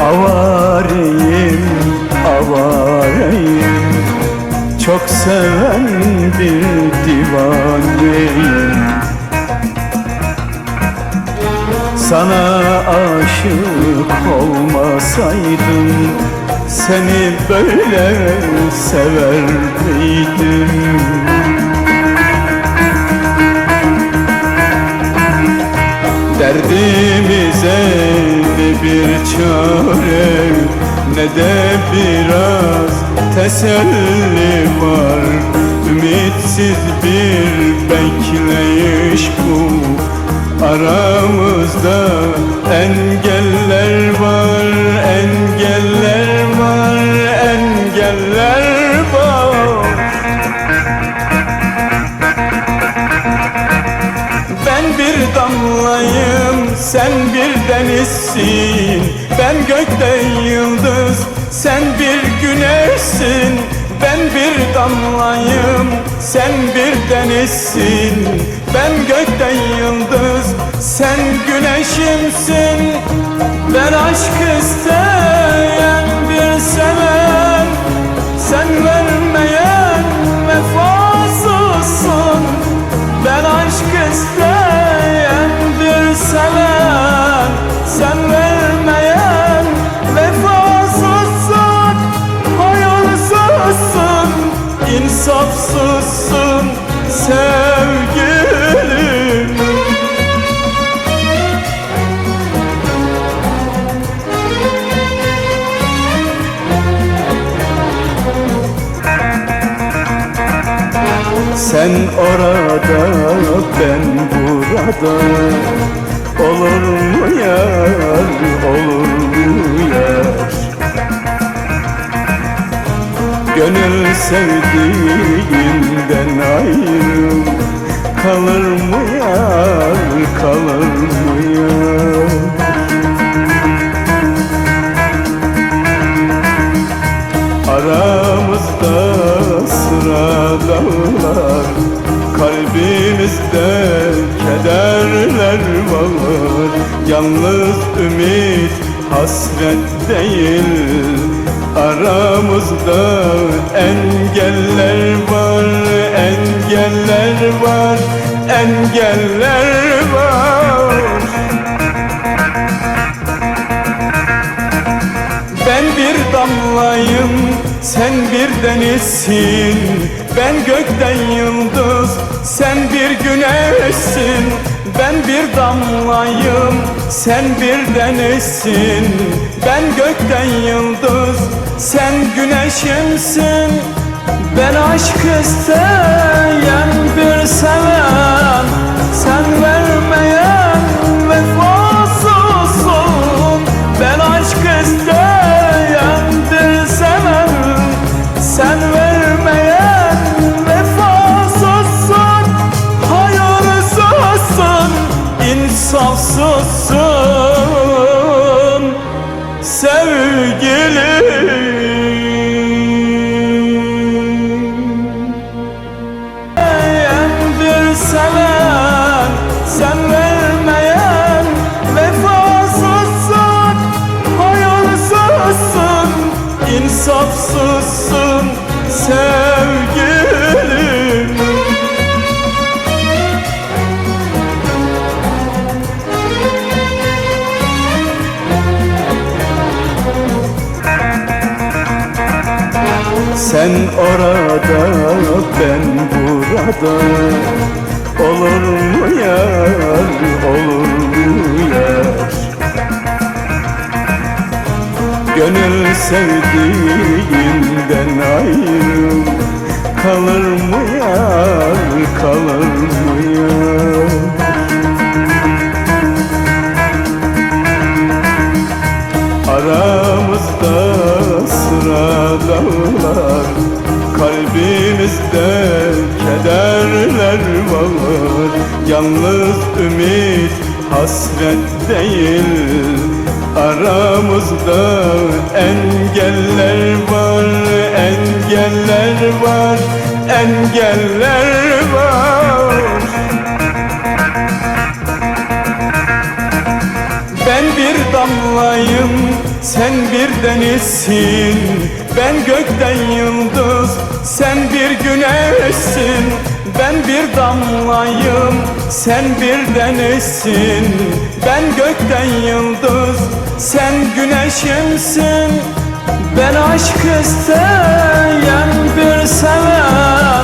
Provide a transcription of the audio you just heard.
Avareyim, avareyim Çok seven bir divaneyim Sana aşık olmasaydım Seni böyle sever miydim? Derdimize ne bir çare ne de biraz teselli var. Ümitsiz bir bekleyiş bu. Aramızda engeller denizsin Ben gökte yıldız, sen bir güneşsin Ben bir damlayım, sen bir denizsin Ben gökte yıldız, sen güneşimsin Ben aşk isteyen insafsızsın sevgilim. Sen orada ben burada sevdiğinden ayrı Kalır mı yar kalır mı yar? Aramızda sıra dağlar Kalbimizde kederler var. Yalnız ümit hasret değil Aramızda engeller var Engeller var Engeller var. Ben bir damlayım, sen bir denizsin. Ben gökten yıldız, sen bir güneşsin. Ben bir damlayım, sen bir denizsin. Ben gökten yıldız, sen güneşimsin Ben aşk isteyen bir seven Sen vermeyen vefasızsın Hayırsızsın, insafsızsın sevgilim. Sen orada ben burada Olur mu yar? Olur mu yar? Gönül sevdiğinden ayrı Kalır mı yar? Kalır mı yar? Aramızda sıra dağlar Kalbimizde var Yalnız ümit hasret değil. Aramızda engeller var Engeller var engeller var. Ben bir damlayım, sen bir denizsin. Ben gökten yıldız, sen bir güneşsin Ben bir damlayım, sen bir denizsin Ben gökten yıldız, sen güneşimsin. Ben aşk isteyen bir seven